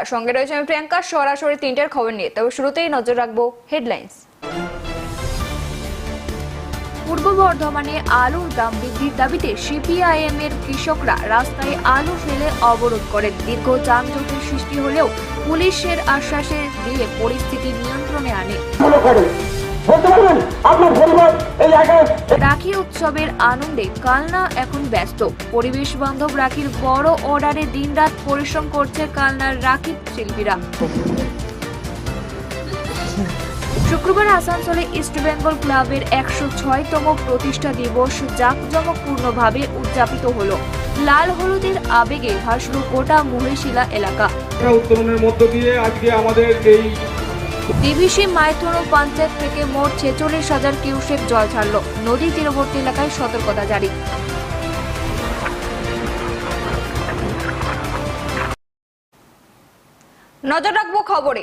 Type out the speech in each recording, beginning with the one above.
বাংলা সঙ্গে রয়েছে আমি প্রিয়াঙ্কা, সরাসরি তিনটার খবর নিয়ে। তবে শুরুতেই নজর রাখব হেডলাইন্স পূর্ব বর্ধমানে আলুর দাম বৃদ্ধির দাবিতে সিপিআইএম এর কৃষকরা রাস্তায় আলু ফেলে অবরোধ করেন। দীর্ঘ যানজটের সৃষ্টি হলেও পুলিশের আশ্বাসে দিয়ে পরিস্থিতি নিয়ন্ত্রণে আনে। রাখি উৎসবের আনন্দে কালনা এখন ব্যস্ত। পরিবেশ বান্ধব রাখির বড় অর্ডারে দিনরাত পরিশ্রম করছে কালনার রাখি শিল্পীরা। শুক্রবার আসানসোলে ইস্ট বেঙ্গল ক্লাবের একশো ছয়তম প্রতিষ্ঠা দিবস জাঁকজমকপূর্ণভাবে উদযাপিত হলো। লাল হলুদের আবেগে ভাসল গোটা মহিশিলা এলাকা। উত্তরণের মধ্য দিয়ে আজকে আমাদের এই ডিভিসি মাইথনো পঞ্চায়েত থেকে মোট ছেচল্লিশ হাজার কিউসেক জল ছাড়ল। নদী তীরবর্তী এলাকায় সতর্কতা জারি। নজর রাখব খবরে।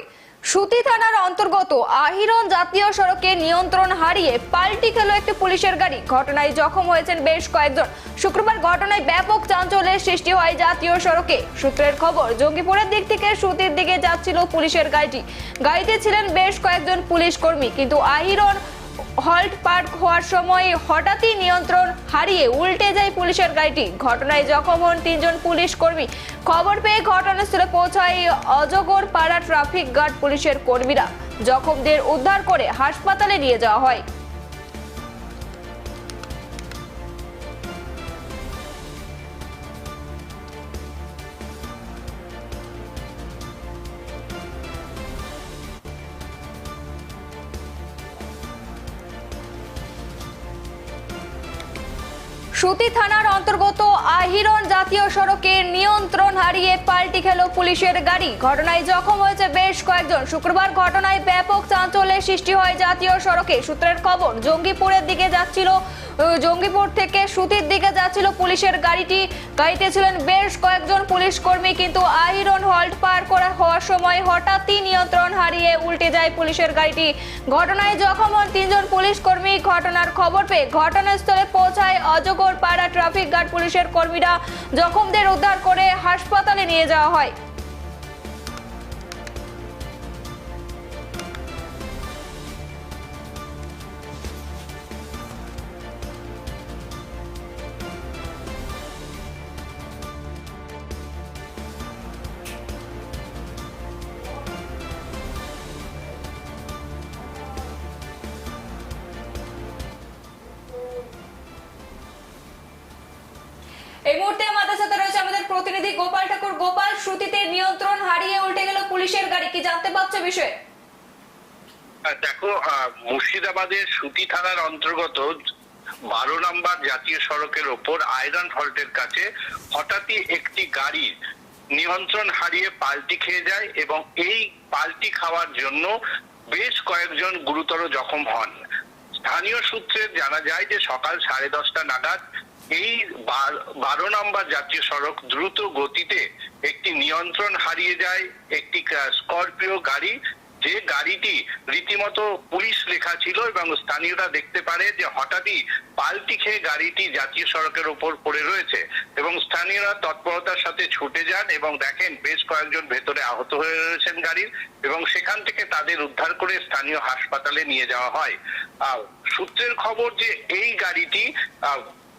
সুতি থানার অন্তর্গত আহিরন জাতীয় সড়কে নিয়ন্ত্রণ হারিয়ে পাল্টি খেলো একটি পুলিশের গাড়ি। ঘটনায় জখম হয়েছেন বেশ কয়েকজন। শুক্রবার ঘটনায় ব্যাপক চাঞ্চল্যের সৃষ্টি হয় জাতীয় সড়কে। সূত্রের খবর, জঙ্গিপুরের দিক থেকে সুতির দিকে যাচ্ছিল পুলিশের গাড়িটি। গাড়িতে ছিলেন বেশ কয়েকজন পুলিশ কর্মী, কিন্তু আহিরন হল্ট পার্ক হওয়ার সময় হঠাৎই নিয়ন্ত্রণ হারিয়ে উল্টে যায় পুলিশের গাড়িটি। ঘটনায় জখম হন তিনজন পুলিশ কর্মী। খবর পেয়ে ঘটনাস্থলে পৌঁছায় অজগর পাড়া ট্রাফিক গার্ড পুলিশের কর্মীরা। জখমদের উদ্ধার করে হাসপাতালে নিয়ে যাওয়া হয়। সুতি থানার অন্তর্গত আহিরন জাতীয় সড়কে নিয়ন্ত্রণ হারিয়ে পাল্টি খেল পুলিশের গাড়ি। ঘটনায় জখম হয়েছে বেশ কয়েকজন। শুক্রবার ঘটনায় ব্যাপক চাঞ্চল্যের সৃষ্টি হয় জাতীয় সড়কে। সূত্রের খবর, জঙ্গিপুরের দিকে যাচ্ছিল জঙ্গিপুর থেকে সুতির দিকে যাচ্ছিল পুলিশের গাড়িটি। গাড়িতে ছিলেন বেশ কয়েকজন পুলিশ কর্মী কিন্তু আহিরন হল্ট পার করা হওয়ার সময় হঠাৎই নিয়ন্ত্রণ হারিয়ে উল্টে যায় পুলিশের গাড়িটি। ঘটনায় জখম হন তিনজন পুলিশ কর্মী ঘটনার খবর পেয়ে ঘটনাস্থলে পৌঁছায় অজগর পাড়া ট্রাফিক গার্ড পুলিশের কর্মীরা। জখমদের উদ্ধার করে হাসপাতালে নিয়ে যাওয়া হয়। মুহূর্তে আমাদের সাথে রয়েছে আমাদের প্রতিনিধি গোপাল ঠাকুর। গোপাল, শ্রুতিতে নিয়ন্ত্রণ হারিয়ে উল্টে গেল পুলিশের গাড়ি। কি জানতে পারছ বিষয়ে? দেখো মুর্শিদাবাদের সুতি থানার অন্তর্গত বারো নম্বর জাতীয় সড়কের ওপর আয়রন ফল্টের কাছে হঠাৎই একটি গাড়ি নিয়ন্ত্রণ হারিয়ে পাল্টি খেয়ে যায় এবং এই পাল্টি খাওয়ার জন্য বেশ কয়েকজন গুরুতর জখম হন। স্থানীয় সূত্রে জানা যায় যে সকাল সাড়ে দশটা নাগাদ এই বারো নম্বর জাতীয় সড়ক দ্রুত গতিতে একটি নিয়ন্ত্রণ হারিয়ে যায়, একটি স্করপিও গাড়ি। যে গাড়িটি রীতিমতো পুলিশ লেখা ছিল এবং স্থানীয়রা দেখতে পারে যে হঠাৎই পাল্টি খেয়ে গাড়িটি জাতীয় সড়কের উপর পড়ে রয়েছে এবং স্থানীয়রা তৎপরতার সাথে ছুটে যান এবং দেখেন বেশ কয়েকজন ভেতরে আহত হয়ে রয়েছেন গাড়ির এবং সেখান থেকে তাদের উদ্ধার করে স্থানীয় হাসপাতালে নিয়ে যাওয়া হয়। সূত্রের খবর যে এই গাড়িটি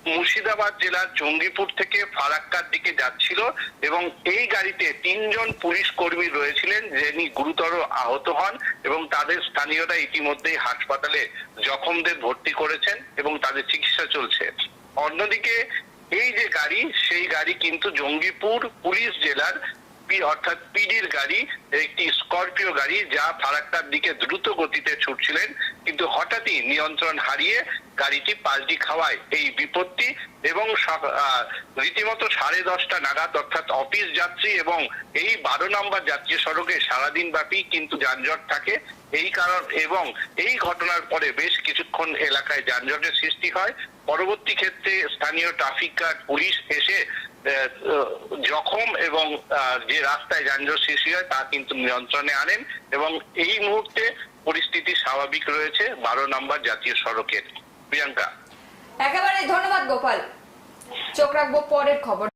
মুর্শিদাবাদ জেলার জঙ্গিপুর থেকে ফারাক্কার দিকে যাচ্ছিল এবং এই গাড়িতে তিনজন পুলিশ কর্মী রয়েছিলেন যিনি গুরুতর আহত হন এবং তাদের স্থানীয়রা ইতিমধ্যেই হাসপাতালে জখমদের ভর্তি করেছেন এবং তাদের চিকিৎসা চলছে। অন্যদিকে এই যে গাড়ি, সেই গাড়ি কিন্তু জঙ্গিপুর পুলিশ জেলার পি- অর্থাৎ পিডির গাড়ি, একটি স্করপিও গাড়ি, যা ফারাক্কার দিকে দ্রুত গতিতে ছুটছিলেন, কিন্তু হঠাৎই নিয়ন্ত্রণ হারিয়ে গাড়িটি পাল্টি খাওয়ায় এই বিপত্তি এবং রীতিমতো সাড়ে দশটা নাগাদ, অর্থাৎ অফিস যাত্রী এবং এই বারো নম্বর যাত্রী সড়কে সারাদিন ব্যাপী কিন্তু যানজট থাকে। এই কারণ এবং এই ঘটনার পরে বেশ কিছুক্ষণ এলাকায় যানজটের সৃষ্টি হয়। পরবর্তী ক্ষেত্রে স্থানীয় ট্রাফিক গার্ড পুলিশ এসে জখম এবং যে রাস্তায় যানজট সৃষ্টি হয় তা কিন্তু নিয়ন্ত্রণে আনেন এবং এই মুহূর্তে পরিস্থিতি স্বাভাবিক রয়েছে বারো নম্বর জাতীয় সড়কের। প্রিয়াঙ্কা। একেবারে ধন্যবাদ গোপাল। চোখ রাখব পরের খবর।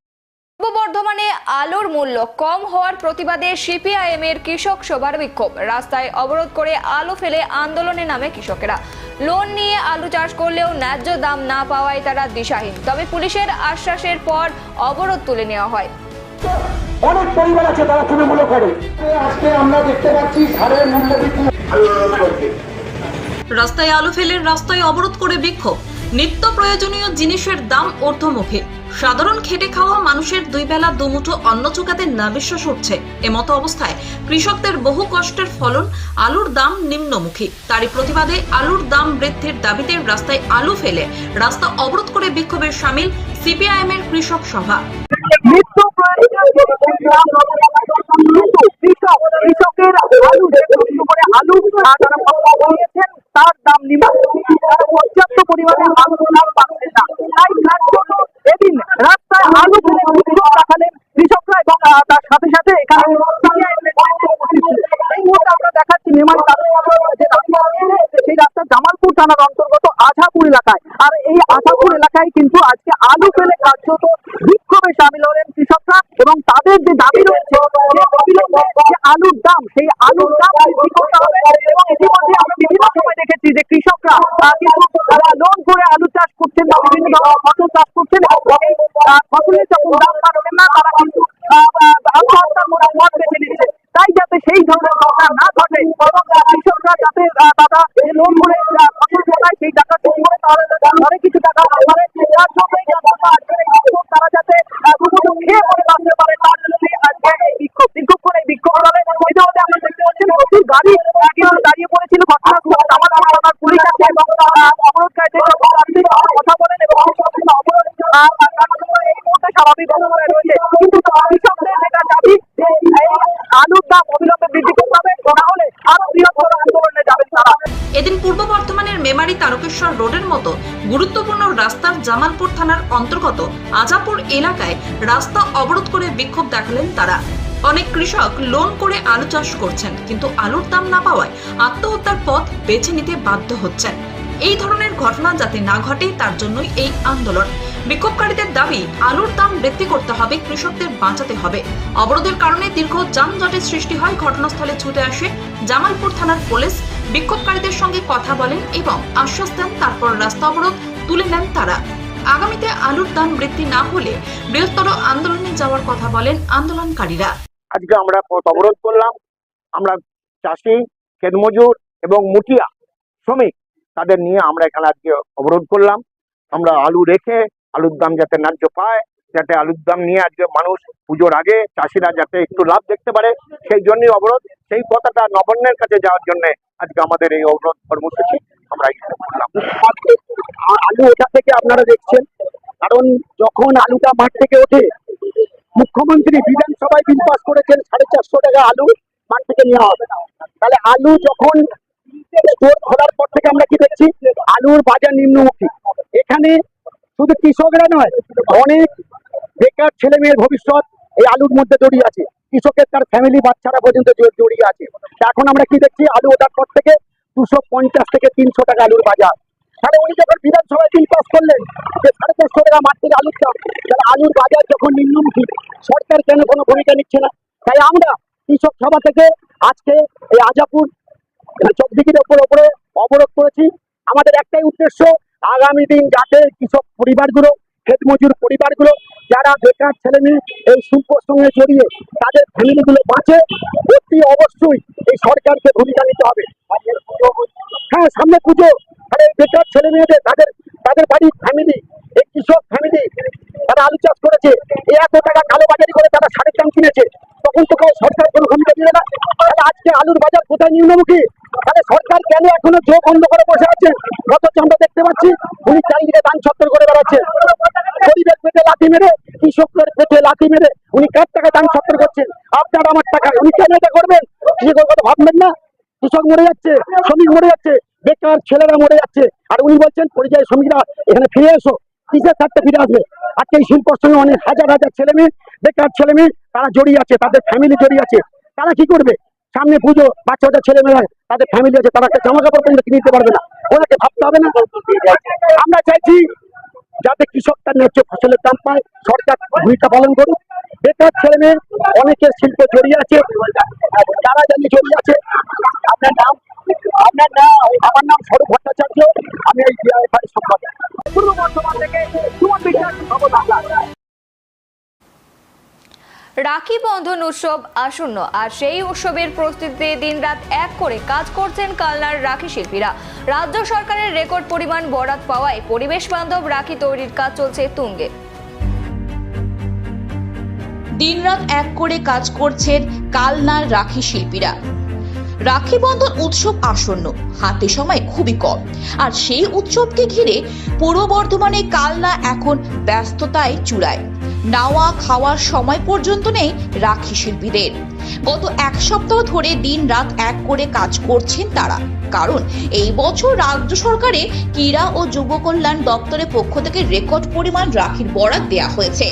বর্ধমানে আলুর মূল্য কম হওয়ার প্রতিবাদে সিপিআইএম এর কৃষক সভার বিক্ষোভ। রাস্তায় অবরোধ করে আলু ফেলে আন্দোলনে নামে কৃষকেরা। লোন নিয়ে আলু চাষ করলেও ন্যায্য দাম না পাওয়ায় তারা দিশাহীন। তবে পুলিশের আশ্বাসের পর অবরোধ তুলে নেওয়া হয়। অনেক পরিবার আছে তারা তৃণমূল করে আজকে আমরা দেখতে পাচ্ছি সারের মূল্য বৃদ্ধি রাস্তায় আলু ফেলে রাস্তায় অবরোধ করে বিক্ষোভ। নিত্য প্রয়োজনীয় জিনিসের দাম ঊর্ধ্বমুখী। সাধারণ খেটে খাওয়া মানুষের দুই বেলা দুমুঠো অন্ন চুকাতে না বিশ্বাস উঠছে। এমতো অবস্থায় কৃষকদের বহু কষ্টের ফলন আলুর দাম নিম্নমুখী। তারই প্রতিবাদে আলুর দাম বৃদ্ধির দাবিতে রাস্তায় আলু ফেলে রাস্তা অবরোধ করে বিক্ষোভের সামিল সিপিআইএম এর কৃষক সভা। নিত্য কৃষক কৃষকের আলু করে আলু তারা দিয়েছেন তার দাম নিম্ন তারা পর্যাপ্ত পরিমাণে আলু দাম পাচ্ছেন না তাই তার জন্য এদিন রাস্তায় আলু বিক্ষোভ দেখালেন কৃষকরা এবং তার সাথে সাথে এখানে। এই মুহূর্তে আমরা দেখাচ্ছি মেমান সেই রাস্তা জামালপুর থানার অন্তর্গত আঝাপুর এলাকায় আর এই আঝাপুর এলাকায় কিন্তু আজকে আলু ফেলে কার্যত আলুর দাম সেই আলুর দাম বৃদ্ধি করতে হবে এবং ইতিমধ্যে আমরা বিভিন্ন সময় দেখেছি যে কৃষকরা কিন্তু তারা লোন করে আলু চাষ করছেন বা বিভিন্ন ধরনের ফসল চাষ করছেন ফসলের যখন দাম পাচ্ছেন না তারা কিন্তু আত্মহত্যার মতো বেছে নিচ্ছে। তাই যাতে সেই ধরনের ঘটনা না ঘটে এবং কৃষকরা যাতে তারা লোন করে ফসল ফলায় সেই টাকা করে তাহলে কিছু টাকা তার জন্যই মেমারি তারকেশ্বর রোডের মতো গুরুত্বপূর্ণ রাস্তার জামালপুর থানার অন্তর্গত আজাপুর এলাকায় রাস্তা অবরোধ করে বিক্ষোভ দেখালেন তারা। অনেক কৃষক লোন করে আলু চাষ করছেন, কিন্তু আলুর দাম না পাওয়ায় আত্মহত্যার পথ বেছে নিতে বাধ্য হচ্ছেন। এই ধরনের ঘটনা যাতে না ঘটে, তার জন্যই এই আন্দোলন। বিক্ষোভকারীদের দাবি, আলুর দাম বৃদ্ধি করতে হবে, কৃষকদের বাঁচাতে হবে। অবরোধের কারণে দীর্ঘ যানজটের সৃষ্টি হয়, ঘটনাস্থলে ছুটে আসে জামালপুর থানার পুলিশ। বিক্ষোভকারীদের সঙ্গে কথা বলেন এবং আশ্বাস দেন, তারপর রাস্তা অবরোধ তুলে নেন তারা। আগামীতে আলুর দাম বৃদ্ধি না হলে বৃহত্তর আন্দোলনে যাওয়ার কথা বলেন আন্দোলনকারীরা। আজকে আমরা পথ অবরোধ করলাম। আমরা চাষি, খেতমজুর এবং মুটিয়া শ্রমিক, তাদের নিয়ে আমরা এখানে আজকে অবরোধ করলাম। আমরা আলু রেখে আলুর দাম যাতে ন্যায্য পায় যাতে আলুর দাম নিয়ে আজকে মানুষ পুজোর আগে চাষিরা যাতে একটু লাভ দেখতে পারে, সেই জন্যই অবরোধ। সেই কথাটা নবান্নের কাছে যাওয়ার জন্য আজকে আমাদের এই অবরোধ কর্মসূচি আমরা আলু ওঠা থেকে আপনারা দেখছেন, কারণ যখন আলুটা মাঠ থেকে ওঠে, মুখ্যমন্ত্রী বিধানসভায় বিল পাস করেছেন সাড়ে চারশো টাকা আলু মাঠ থেকে নেওয়া হবে। তাহলে আলু যখন খোলার পর থেকে আমরা কি দেখছি? আলুর বাজার নিম্নমুখী। এখানে শুধু কৃষকরা নয়, অনেক বেকার ছেলে মেয়ের ভবিষ্যৎ এই আলুর মধ্যে জড়িয়ে আছে। কৃষকের, তার ফ্যামিলি বাচ্চারা পর্যন্ত জড়িয়ে আছে। এখন আমরা কি দেখছি? আলু ওঠার পর থেকে দুশো পঞ্চাশ থেকে তিনশো টাকা আলুর বাজার। তাহলে উনি যখন বিধানসভায় বিল পাস করলেন যে সাড়ে চারশো টাকা মাঠ থেকে আলুর চাপ তাহলে আলুর বাজার যখন নিম্নমুখী, সরকার কেন কোনো ভূমিকা নিচ্ছে না? তাই আমরা কৃষক সভা থেকে আজকে এই আজাপুর চকদিকির ওপর ওপরে অবরোধ করেছি। আমাদের একটাই উদ্দেশ্য, আগামী দিন যাতে কৃষক পরিবারগুলো, ক্ষেতমজুর পরিবারগুলো যারা বেকার ছেলে মেয়ে এই শিল্পর সঙ্গে জড়িয়ে তাদের ফ্যামিলিগুলো বাঁচে, অতি অবশ্যই এই সরকারকে ভূমিকা নিতে হবে। হ্যাঁ সামনে পুজো। তাহলে বেকার ছেলে মেয়েদের, তাদের তাদের বাড়ির ফ্যামিলি এই কৃষক ফ্যামিলি তারা আলু চাষ করেছে। এই এত টাকা কালোবাজারি করে তারা সারের দাম কিনেছে। তখন তো কেউ সরকার কোনো ভূমিকা দিলে না। তাহলে আজকে আলুর বাজার কোথায় নিম্নমুখী তাহলে সরকার কেন এখনও চোখ বন্ধ করে বসে আছে? অথচ আমরা দেখতে পাচ্ছি, উনি চারিদিকে দান ছত্তর করে বেড়াচ্ছে। গরিবের পেটে লাথি মেরে কৃষকের পেটে লাথি মেরে, উনি কার টাকা দান ছত্তর করছেন? আপনার আমার টাকা উনি কেন এটা করবেন? কৃষকের কথা ভাববেন না? কৃষক মরে যাচ্ছে, শ্রমিক মরে যাচ্ছে, বেকার ছেলেরা মরে যাচ্ছে। আর উনি বলছেন, পরিযায়ী শ্রমিকরা, এখানে ফিরে এসো, কিসের থাকতে ফিরে আসবে? আজকে এই শিল্পর সঙ্গে অনেক হাজার হাজার ছেলে মেয়ে, বেকার ছেলে মেয়ে, তারা জড়িয়ে আছে, তাদের ফ্যামিলি জড়িয়ে আছে। তারা কি করবে? সামনে পুজো বাচ্চা বাচ্চা ছেলে মেয়েরা তাদের ফ্যামিলি আছে, তারা একটা জামা কাপড় পর্যন্ত কিনে দিতে পারবে না। ওনাকে ভাবতে হবে না। আমরা চাইছি যাতে কৃষক তার ন্যায্য ফসলের দাম পায় সরকার ভূমিকা পালন করুক বেকার ছেলে মেয়ে অনেকের শিল্প জড়িয়ে আছে যারা জানি জড়িয়ে আছে আপনার নাম আপনার নাম আমার নাম স্বরূপ ভট্টাচার্য আমি এই সম্পাদক পূর্ব বর্ধমান থেকে সুমন বিশ্বাস রাখি বন্ধন উৎসব আসন্ন, আর সেই উৎসবের প্রস্তুতিতে দিনরাত এক করে কাজ করছেন কালনার রাখি শিল্পীরা। রাজ্য সরকারের রেকর্ড পরিমাণ বরাত পাওয়ায় পরিবেশ বান্ধব রাখি তৈরির কাজ চলছে তুঙ্গে। দিনরাত এক করে কাজ করছেন কালনার রাখি শিল্পীরা। রাখি বন্ধন উৎসব আসন্ন, হাতে সময় খুবই কম। আর সেই উৎসবকে ঘিরে পূর্ব বর্ধমানে কালনা এখন ব্যস্ততায় চূড়ায়। নাওয়া খাওয়ার সময় পর্যন্ত নেই রাখি শিল্পীদের। গত এক সপ্তাহ ধরে দিন রাত এক করে কাজ করছেন তারা। কারণ এই বছর রাজ্য সরকারে ক্রীড়া ও যুব কল্যাণ দপ্তরের পক্ষ থেকে রেকর্ড পরিমাণ রাখির বরাদ দেওয়া হয়েছে।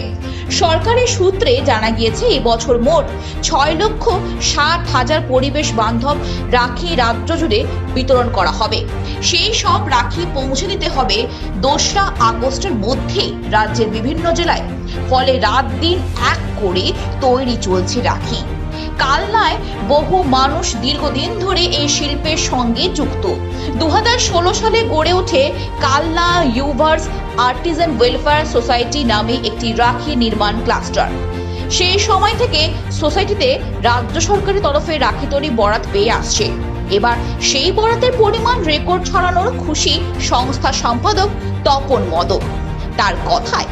সরকারের সূত্রে জানা গিয়েছে বছর মোট ছয় লক্ষ ষাট হাজার পরিবেশ বান্ধব রাখি রাজ্য জুড়ে বিতরণ করা হবে। সেই সব রাখি পৌঁছে দিতে হবে দোসরা আগস্টের মধ্যেই রাজ্যের বিভিন্ন জেলায়। ফলে রাত দিন এক করে তৈরি চলছে রাখি। কালনায় বহু মানুষ দীর্ঘদিন ধরে এই শিল্পের সঙ্গে যুক্ত। দুই হাজার ষোলো সালে গড়ে ওঠে Kalna weavers artisan welfare society নামে একটি রাখি নির্মাণ ক্লাস্টার। সেই সময় থেকে সোসাইটিতে রাজ্য সরকারের তরফে রাখি তৈরি বরাত পেয়ে আসছে। এবার সেই বরাতের পরিমাণ রেকর্ড ছড়ানোর খুশি সংস্থা সম্পাদক তপন মদক। তার কথায়,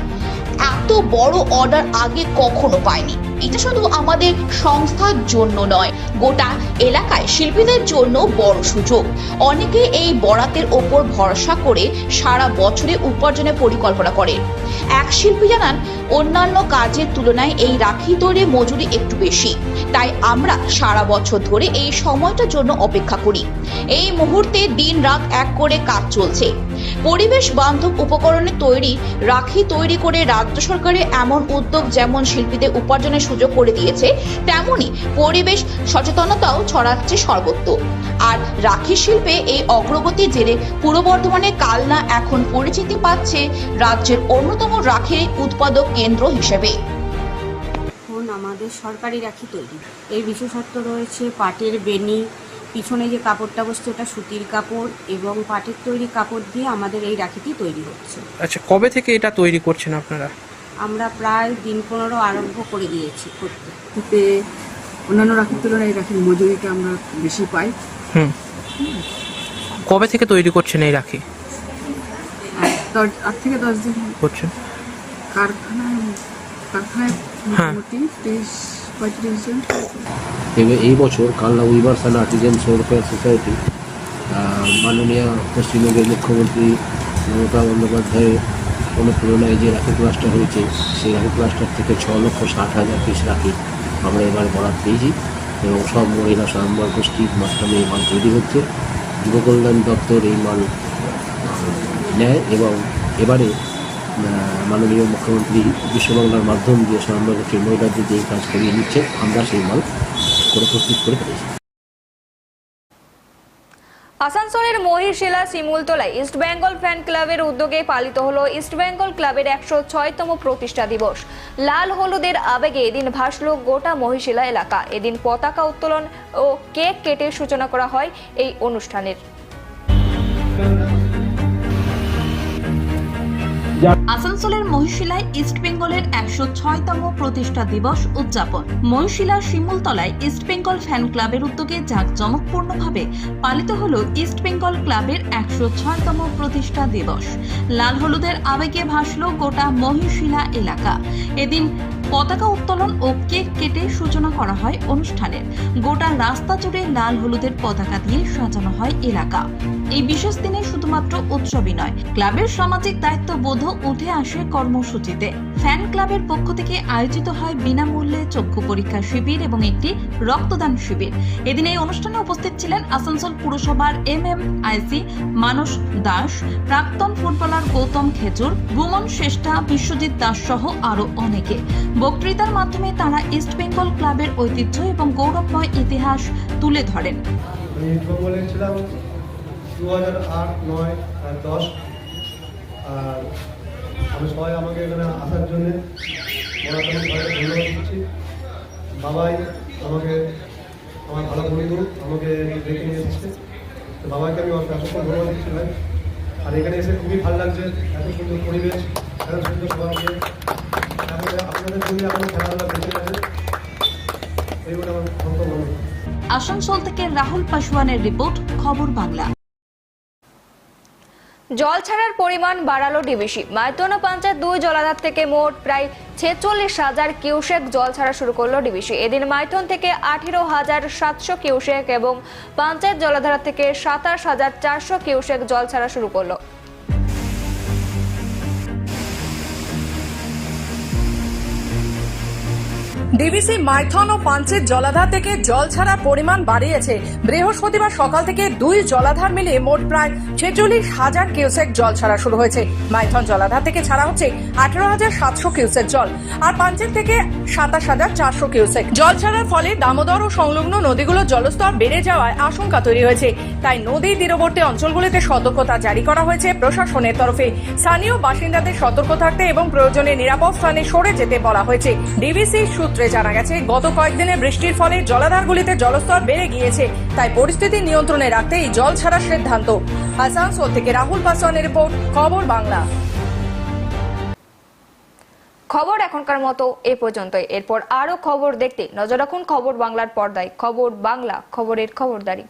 এত বড় অর্ডার আগে কখনো পায়নি। এটা শুধু আমাদের সংস্থার জন্য নয়, গোটা এলাকায় শিল্পীদের জন্য বড় সুযোগ। অনেকে এই বরাতের ওপর ভরসা করে সারা বছরে উপার্জনের পরিকল্পনা করে এক শিল্পী জানান, অন্যান্য কাজের তুলনায় এই রাখি তৈরি মজুরি একটু বেশি। তাই আমরা সারা বছর ধরে এই সময়টার জন্য অপেক্ষা করি। এই মুহূর্তে দিন রাত এক করে কাজ চলছে। পরিবেশ বান্ধব উপকরণে তৈরি, রাখি তৈরি করে রাজ্য সরকারের এমন উদ্যোগ যেমন শিল্পীদের উপার্জনের সুযোগ করে দিয়েছে, তেমনি পরিবেশ সচেতনতাও ছড়াচ্ছে সর্বত্র। আর রাখি শিল্পে এই অগ্রগতির জেরে পূর্ব বর্ধমানে কালনা এখন পরিচিতি পাচ্ছে রাজ্যের অন্যতম রাখি উৎপাদক কেন্দ্র হিসেবে। এখন আমাদের সরকারি রাখি তৈরি। এর বিশেষত্ব রয়েছে পাটের বেনি পিছনে যে কাপড়টা বসছে ওটা সুতির কাপড় এবং পাটের তৈরি কাপড় দিয়ে আমাদের এই রাখিটি তৈরি হচ্ছে। আচ্ছা কবে থেকে এটা তৈরি করছেন আপনারা? আমরা প্রায় দিন পনেরো আরম্ভ করে দিয়েছি করতে। অন্যান্য রাখির তুলনায় এই রাখির মজুরিটা আমরা বেশি পাই। হুম। কবে থেকে তৈরি করছেন এই রাখি? দশ আট থেকে দশ দিন। করছেন। কারখানায় কারখানায় হ্যাঁ। মোটামুটি তবে এই বছর Kalna weavers and welfare society মাননীয় পশ্চিমবঙ্গের মুখ্যমন্ত্রী মমতা বন্দ্যোপাধ্যায়ের অনুপ্রেরণায় যে রাখি ক্লাস্টার হয়েছে, সেই রাখি ক্লাস্টার থেকে ছ লক্ষ ষাট হাজার পিস রাখি আমরা এবার বরাদ পেয়েছি এবং সব মহিলা স্বয়ম্বর গোষ্ঠীর মাধ্যমে এই মাল তৈরি হচ্ছে। যুব কল্যাণ দপ্তর এই মাল নেয় এবং এবারে মাননীয় মুখ্যমন্ত্রী বিশ্ববাংলার মাধ্যম দিয়ে গোষ্ঠীর মহিলাদের যে কাজ করিয়ে নিচ্ছে, আমরা সেই মাল করে প্রস্তুত করে ফেলেছি। আসানসোলের মহিশিলা শিমুলতলায় ইস্ট বেঙ্গল ফ্যান ক্লাবের উদ্যোগে পালিত হল ইস্ট বেঙ্গল ক্লাবের একশো ছয়তম প্রতিষ্ঠা দিবস। লাল হলুদের আবেগে এদিন ভাসল গোটা মহিশিলা এলাকা। এদিন পতাকা উত্তোলন ও কেক কেটে সূচনা করা হয় এই অনুষ্ঠানের। আসানসোলের মহিশিলায় ইস্ট বেঙ্গলের একশো ছয়তম প্রতিষ্ঠা দিবস উদযাপন। মহিশিলা শিমুলতলায় ইস্ট বেঙ্গল ফ্যান ক্লাবের উদ্যোগে জাঁকজমকপূর্ণভাবে পালিত হল ইস্ট বেঙ্গল ক্লাবের একশো ছয়তম প্রতিষ্ঠা দিবস। লাল হলুদের আবেগে ভাসল গোটা মহিশিলা এলাকা। এদিন পতাকা উত্তোলন ও কেক কেটে সূচনা করা হয় অনুষ্ঠানের গোটা রাস্তা জুড়ে লাল হলুদের পতাকা দিয়ে সাজানো হয় এলাকা। এই বিশেষ দিনে শুধুমাত্র উৎসবই নয়, ক্লাবের সামাজিক দায়িত্ববোধ উঠে আসে কর্মসূচিতে। ফ্যান ক্লাবের পক্ষ থেকে আয়োজিত হয় বিনামূল্যে চক্ষু পরীক্ষা শিবির এবং একটি রক্তদান শিবির। এদিন এই অনুষ্ঠানে উপস্থিত ছিলেন আসানসোল পুরসভার M M IC Manas Das, প্রাক্তন ফুটবলার গৌতম খেজুর, ভুমন শ্রেষ্ঠা, বিশ্বজিৎ দাস সহ আরও অনেকে। বক্তৃতার মাধ্যমে তারা ইস্ট বেঙ্গল ক্লাবের ঐতিহ্য এবং গৌরবময় ইতিহাস তুলে ধরেন। আমি বলে ছিলাম দু হাজার আট, নয় আর দশ। আর আমি সবাই আমাকে এখানে আসার জন্য আমি সবাইকে ধন্যবাদ দিচ্ছি। বাবাই আমাকে, আমার ভালো বন্ধু আমাকে ডেকে নিয়ে এসেছে। তো বাবাকে আমি অসংখ্য ধন্যবাদ দিচ্ছি ভাই। আর এখানে এসে খুবই ভালো লাগছে। এত সুন্দর পরিবেশ, এত সুন্দর সবার আসানসোল থেকে রাহুল পাসওয়ানের রিপোর্ট, খবর বাংলা। জল ছাড়ার পরিমাণ বাড়ালো ডিবিসি। মাইতনা পঞ্চায়েত দুই জলাধার থেকে মোট প্রায় ছেচল্লিশ হাজার কিউসেক জল ছাড়া শুরু করল ডিবিসি। এদিন মাইথন থেকে আঠেরো হাজার সাতশো কিউসেক এবং পঞ্চায়েত জলাধার থেকে সাতাশ হাজার চারশো কিউসেক জল ছাড়া শুরু করল। ডিবিসি মাইথন ও পাঞ্চের জলাধার থেকে জল ছাড়ার পরিমাণ বাড়িয়েছে। বৃহস্পতিবার সকাল থেকে দুই জলাধার মিলে মোট প্রায় ছেচল্লিশ হাজার কিউসেক জল ছাড়া শুরু হয়েছে। মাইথন জলাধার থেকে ছাড়া হচ্ছে আঠারো হাজার সাতশো কিউসেক জল আর পাঞ্চের থেকে সাতাশ হাজার চারশো কিউসেক। জল ছাড়ার ফলে দামোদর ও সংলগ্ন নদীগুলোর জলস্তর বেড়ে যাওয়ায় আশঙ্কা তৈরি হয়েছে। তাই নদী তীরবর্তী অঞ্চলগুলিতে সতর্কতা জারি করা হয়েছে প্রশাসনের তরফে। স্থানীয় বাসিন্দাদের সতর্ক থাকতে এবং প্রয়োজনে নিরাপদ স্থানে সরে যেতে বলা হয়েছে। ডিবিসি সূত্রে জানা গেছে, গত কয়েকদিনে বৃষ্টির ফলে জলাধারগুলিতে জলস্তর বেড়ে গিয়েছে, তাই পরিস্থিতি নিয়ন্ত্রণে রাখতে এই জল ছাড়ার সিদ্ধান্ত। আসানসোল থেকে রাহুল পাসওয়ানের রিপোর্ট, খবর বাংলা। খবর এখনকার মতো এ পর্যন্তই। এরপর আরও খবর দেখতে নজর রাখুন খবর বাংলার পর্দায়। খবর বাংলা, খবরের খবরদারি।